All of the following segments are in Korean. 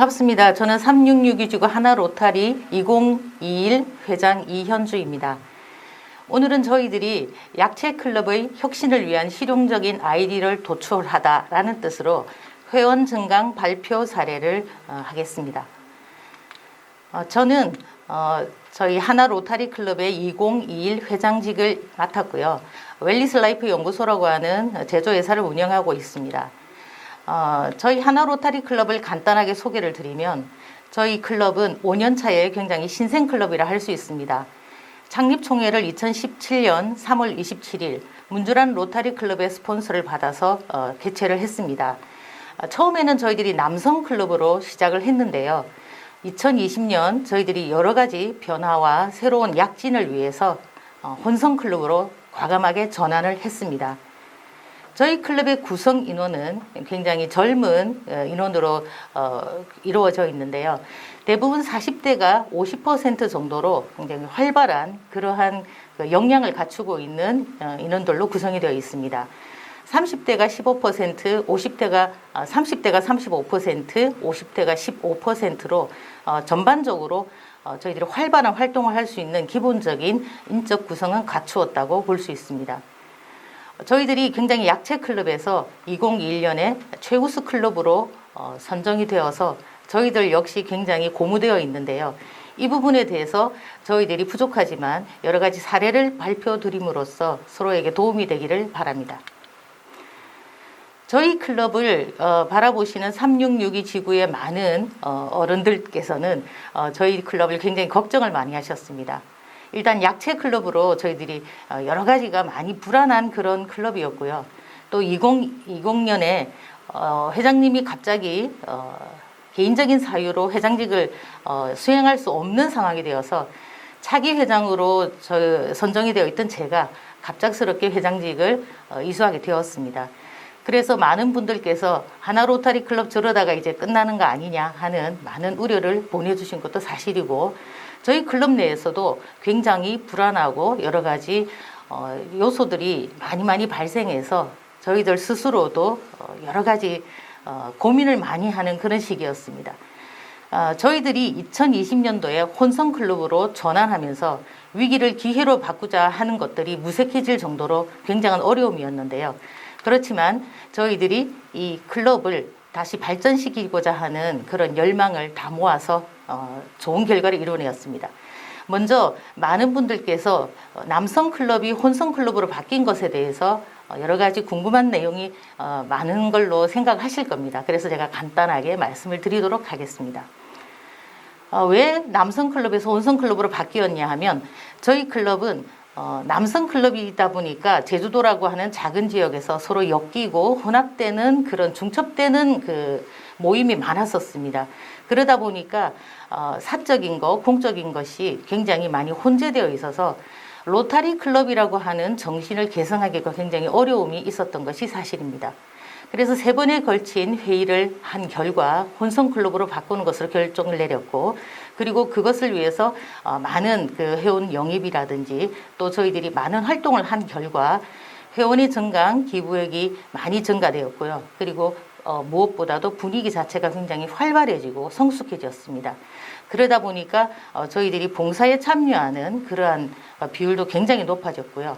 반갑습니다. 저는 3662지구 하나 로타리 2021 회장 이현주입니다. 오늘은 저희들이 약체 클럽의 혁신을 위한 실용적인 아이디를 도출하다라는 뜻으로 회원 증강 발표 사례를 어, 하겠습니다. 어, 저는 어, 저희 하나 로타리 클럽의 2021 회장직을 맡았고요. 웰리스 라이프 연구소라고 하는 제조회사를 운영하고 있습니다. 어, 저희 하나 로타리 클럽을 간단하게 소개를 드리면 저희 클럽은 5년 차에 굉장히 신생 클럽이라 할 수 있습니다. 창립 총회를 2017년 3월 27일 문주란 로타리 클럽의 스폰서를 받아서 어, 개최를 했습니다. 어, 처음에는 저희들이 남성 클럽으로 시작을 했는데요. 2020년 저희들이 여러 가지 변화와 새로운 약진을 위해서 어, 혼성 클럽으로 과감하게 전환을 했습니다. 저희 클럽의 구성 인원은 굉장히 젊은 어, 인원으로 어, 이루어져 있는데요. 대부분 40대가 50% 정도로 굉장히 활발한 그러한 그 역량을 갖추고 있는 어, 인원들로 구성이 되어 있습니다. 30대가 15%, 50대가 30대가 35%, 50대가 15%로 어, 전반적으로 어, 저희들이 활발한 활동을 할 수 있는 기본적인 인적 구성은 갖추었다고 볼 수 있습니다. 저희들이 굉장히 약체 클럽에서 2021년에 최우수 클럽으로 어, 선정이 되어서 저희들 역시 굉장히 고무되어 있는데요. 이 부분에 대해서 저희들이 부족하지만 여러 가지 사례를 발표드림으로써 서로에게 도움이 되기를 바랍니다. 저희 클럽을 어, 바라보시는 3662 지구의 많은 어, 어른들께서는 어, 저희 클럽을 굉장히 걱정을 많이 하셨습니다. 일단 약체 클럽으로 저희들이 어, 여러 가지가 많이 불안한 그런 클럽이었고요. 또 2020년에 어, 회장님이 갑자기 어, 개인적인 사유로 회장직을 어, 수행할 수 없는 상황이 되어서 차기 회장으로 저 선정이 되어 있던 제가 갑작스럽게 회장직을 어, 이수하게 되었습니다. 그래서 많은 분들께서 하나 로타리 클럽 저러다가 이제 끝나는 거 아니냐 하는 많은 우려를 보내주신 것도 사실이고 저희 클럽 내에서도 굉장히 불안하고 여러 가지 어, 요소들이 많이 많이 발생해서 저희들 스스로도 어, 여러 가지 어, 고민을 많이 하는 그런 시기였습니다. 어, 저희들이 2020년도에 혼성 클럽으로 전환하면서 위기를 기회로 바꾸자 하는 것들이 무색해질 정도로 굉장한 어려움이었는데요. 그렇지만 저희들이 이 클럽을 다시 발전시키고자 하는 그런 열망을 다 모아서 어, 좋은 결과를 이뤄내었습니다. 먼저 많은 분들께서 어, 남성 클럽이 혼성 클럽으로 바뀐 것에 대해서 어, 여러 가지 궁금한 내용이 어, 많은 걸로 생각하실 겁니다. 그래서 제가 간단하게 말씀을 드리도록 하겠습니다. 어, 왜 남성 클럽에서 혼성 클럽으로 바뀌었냐 하면 저희 클럽은 어, 남성 클럽이다 보니까 제주도라고 하는 작은 지역에서 서로 엮이고 혼합되는 그런 중첩되는 그 모임이 많았었습니다. 그러다 보니까 어, 사적인 것, 공적인 것이 굉장히 많이 혼재되어 있어서 로타리 클럽이라고 하는 정신을 개성하기가 굉장히 어려움이 있었던 것이 사실입니다. 그래서 세 번에 걸친 회의를 한 결과 혼성 클럽으로 바꾸는 것으로 결정을 내렸고 그리고 그것을 위해서 어, 많은 그 회원 영입이라든지 또 저희들이 많은 활동을 한 결과 회원의 증강 기부액이 많이 증가되었고요. 그리고 어, 무엇보다도 분위기 자체가 굉장히 활발해지고 성숙해졌습니다. 그러다 보니까 어, 저희들이 봉사에 참여하는 그러한 어, 비율도 굉장히 높아졌고요.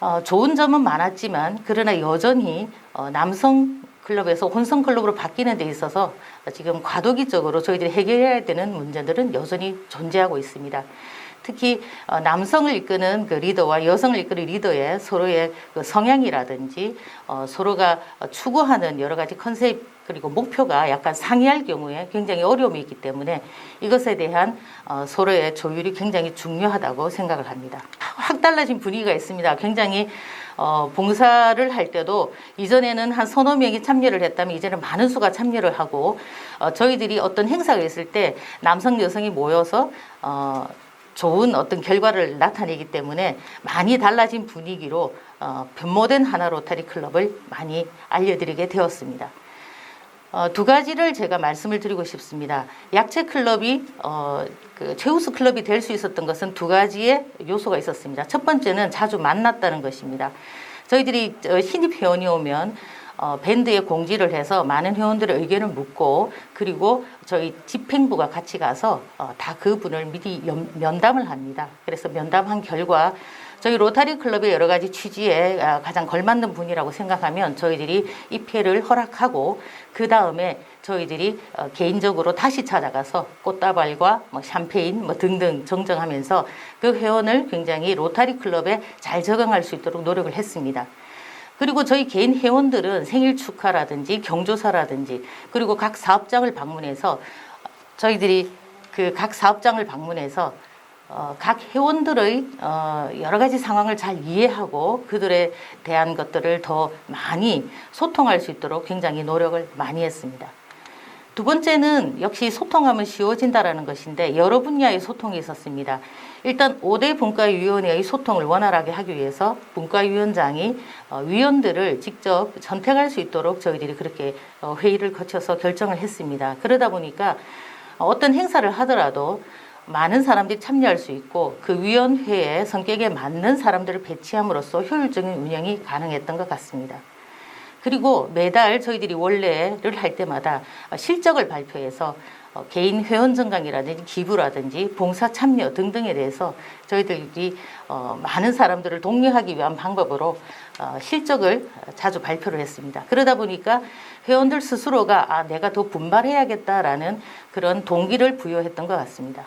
어, 좋은 점은 많았지만 그러나 여전히 어, 남성 클럽에서 혼성 클럽으로 바뀌는 데 있어서 지금 과도기적으로 저희들이 해결해야 되는 문제들은 여전히 존재하고 있습니다. 특히 어, 남성을 이끄는 그 리더와 여성을 이끄는 리더의 서로의 그 성향이라든지 어, 서로가 추구하는 여러 가지 컨셉 그리고 목표가 약간 상이할 경우에 굉장히 어려움이 있기 때문에 이것에 대한 어, 서로의 조율이 굉장히 중요하다고 생각을 합니다. 확 달라진 분위기가 있습니다. 굉장히 어, 봉사를 할 때도 이전에는 한 서너 명이 참여를 했다면 이제는 많은 수가 참여를 하고 어, 저희들이 어떤 행사가 있을 때 남성 여성이 모여서 어, 좋은 어떤 결과를 나타내기 때문에 많이 달라진 분위기로 어, 변모된 하나 로타리 클럽을 많이 알려드리게 되었습니다. 어, 두 가지를 제가 말씀을 드리고 싶습니다. 약체 클럽이 어, 그 최우수 클럽이 될 수 있었던 것은 두 가지의 요소가 있었습니다. 첫 번째는 자주 만났다는 것입니다. 저희들이 어, 신입 회원이 오면 어, 밴드에 공지를 해서 많은 회원들의 의견을 묻고 그리고 저희 집행부가 같이 가서 어, 다 그분을 미리 연- 면담을 합니다. 그래서 면담한 결과 저희 로타리 클럽의 여러 가지 취지에 아, 가장 걸맞는 분이라고 생각하면 저희들이 입회를 허락하고 그 다음에 저희들이 어, 개인적으로 다시 찾아가서 꽃다발과 뭐 샴페인 뭐 등등 정정하면서 그 회원을 굉장히 로타리 클럽에 잘 적응할 수 있도록 노력을 했습니다. 그리고 저희 개인 회원들은 생일 축하라든지 경조사라든지 그리고 각 사업장을 방문해서 저희들이 그 각 사업장을 방문해서 어, 각 회원들의 어, 여러 가지 상황을 잘 이해하고 그들에 대한 것들을 더 많이 소통할 수 있도록 굉장히 노력을 많이 했습니다. 두 번째는 역시 소통하면 쉬워진다라는 것인데 여러 분야의 소통이 있었습니다. 일단 5대 분과위원회의 소통을 원활하게 하기 위해서 분과위원장이 어, 위원들을 직접 선택할 수 있도록 저희들이 그렇게 어, 회의를 거쳐서 결정을 했습니다. 그러다 보니까 어떤 행사를 하더라도 많은 사람들이 참여할 수 있고 그 위원회의 성격에 맞는 사람들을 배치함으로써 효율적인 운영이 가능했던 것 같습니다. 그리고 매달 저희들이 원래를 할 때마다 실적을 발표해서 어, 개인 회원 증강이라든지 기부라든지 봉사 참여 등등에 대해서 저희들이 어, 많은 사람들을 독려하기 위한 방법으로 어, 실적을 자주 발표를 했습니다. 그러다 보니까 회원들 스스로가 아, 내가 더 분발해야겠다라는 그런 동기를 부여했던 것 같습니다.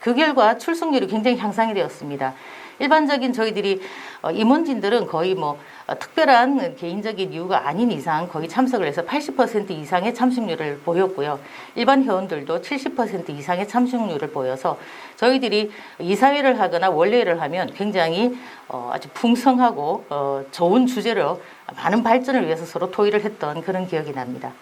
그 결과 출석률이 굉장히 향상이 되었습니다. 일반적인 저희들이 어, 임원진들은 거의 뭐 어, 특별한 개인적인 이유가 아닌 이상 거의 참석을 해서 80% 이상의 참석률을 보였고요. 일반 회원들도 70% 이상의 참석률을 보여서 저희들이 이사회를 하거나 원래회를 하면 굉장히 어, 아주 풍성하고 어, 좋은 주제로 많은 발전을 위해서 서로 토의를 했던 그런 기억이 납니다.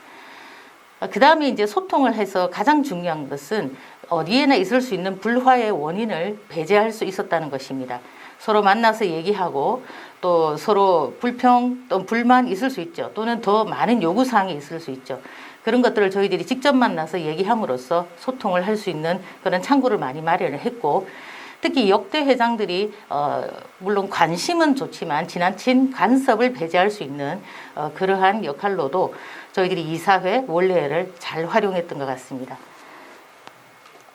그 다음에 이제 소통을 해서 가장 중요한 것은 어디에나 있을 수 있는 불화의 원인을 배제할 수 있었다는 것입니다. 서로 만나서 얘기하고 또 서로 불평 또 불만 있을 수 있죠. 또는 더 많은 요구 사항이 있을 수 있죠. 그런 것들을 저희들이 직접 만나서 얘기함으로써 소통을 할 수 있는 그런 창구를 많이 마련을 했고 특히 역대 회장들이 어, 물론 관심은 좋지만 지나친 간섭을 배제할 수 있는 어, 그러한 역할로도 저희들이 이사회 원래를 잘 활용했던 것 같습니다.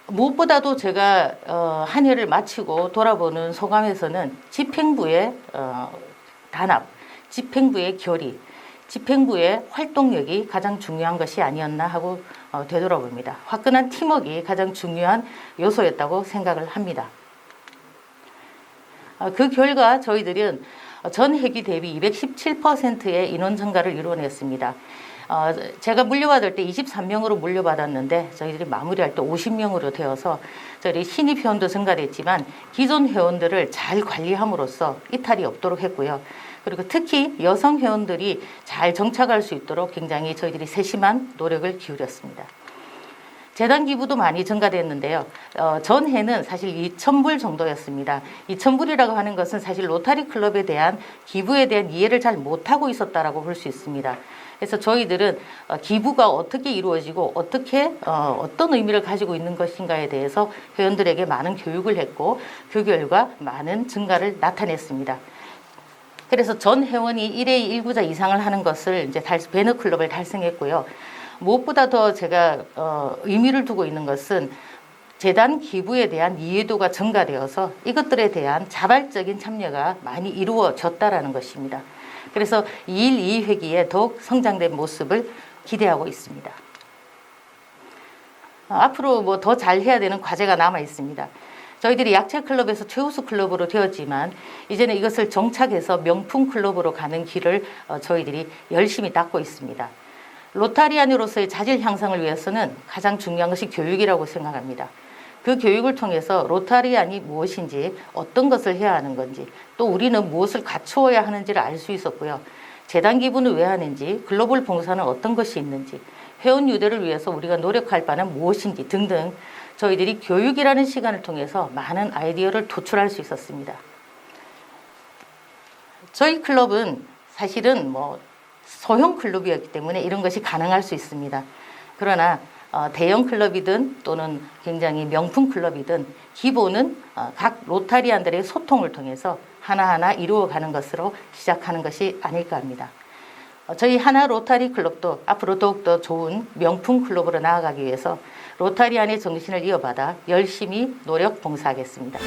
무엇보다도 제가 어, 한 해를 마치고 돌아보는 소감에서는 집행부의 어, 단합, 집행부의 결의, 집행부의 활동력이 가장 중요한 것이 아니었나 하고 어, 되돌아봅니다. 화끈한 팀워크가 가장 중요한 요소였다고 생각을 합니다. 어, 그 결과 저희들은 전 회기 대비 217%의 인원 증가를 이루어냈습니다. 어, 제가 물려받을 때 23명으로 물려받았는데 저희들이 마무리할 때 50명으로 되어서 저희 신입 회원도 증가됐지만 기존 회원들을 잘 관리함으로써 이탈이 없도록 했고요. 그리고 특히 여성 회원들이 잘 정착할 수 있도록 굉장히 저희들이 세심한 노력을 기울였습니다. 재단 기부도 많이 증가됐는데요. 어, 전해는 사실 2,000불 정도였습니다. 2,000불이라고 하는 것은 사실 로타리 클럽에 대한 기부에 대한 이해를 잘 못하고 있었다라고 볼 수 있습니다. 그래서 저희들은 어, 기부가 어떻게 이루어지고 어떻게 어, 어떤 의미를 가지고 있는 것인가에 대해서 회원들에게 많은 교육을 했고 그 결과 많은 증가를 나타냈습니다. 그래서 전 회원이 1회 1구자 이상을 하는 것을 이제 달, 배너 클럽을 달성했고요. 무엇보다 더 제가 어, 의미를 두고 있는 것은 재단 기부에 대한 이해도가 증가되어서 이것들에 대한 자발적인 참여가 많이 이루어졌다라는 것입니다. 그래서 2일 2회기에 더욱 성장된 모습을 기대하고 있습니다. 어, 앞으로 뭐 더 잘해야 되는 과제가 남아 있습니다. 저희들이 약체 클럽에서 최우수 클럽으로 되었지만 이제는 이것을 정착해서 명품 클럽으로 가는 길을 어, 저희들이 열심히 닦고 있습니다. 로타리안으로서의 자질 향상을 위해서는 가장 중요한 것이 교육이라고 생각합니다. 그 교육을 통해서 로타리안이 무엇인지 어떤 것을 해야 하는 건지 또 우리는 무엇을 갖추어야 하는지를 알 수 있었고요. 재단 기부는 왜 하는지 글로벌 봉사는 어떤 것이 있는지 회원 유대를 위해서 우리가 노력할 바는 무엇인지 등등 저희들이 교육이라는 시간을 통해서 많은 아이디어를 도출할 수 있었습니다. 저희 클럽은 사실은 뭐 소형 클럽이었기 때문에 이런 것이 가능할 수 있습니다. 그러나 어, 대형 클럽이든 또는 굉장히 명품 클럽이든 기본은 어, 각 로타리안들의 소통을 통해서 하나하나 이루어가는 것으로 시작하는 것이 아닐까 합니다. 어, 저희 하나 로타리 클럽도 앞으로 더욱더 좋은 명품 클럽으로 나아가기 위해서 로타리안의 정신을 이어받아 열심히 노력 봉사하겠습니다.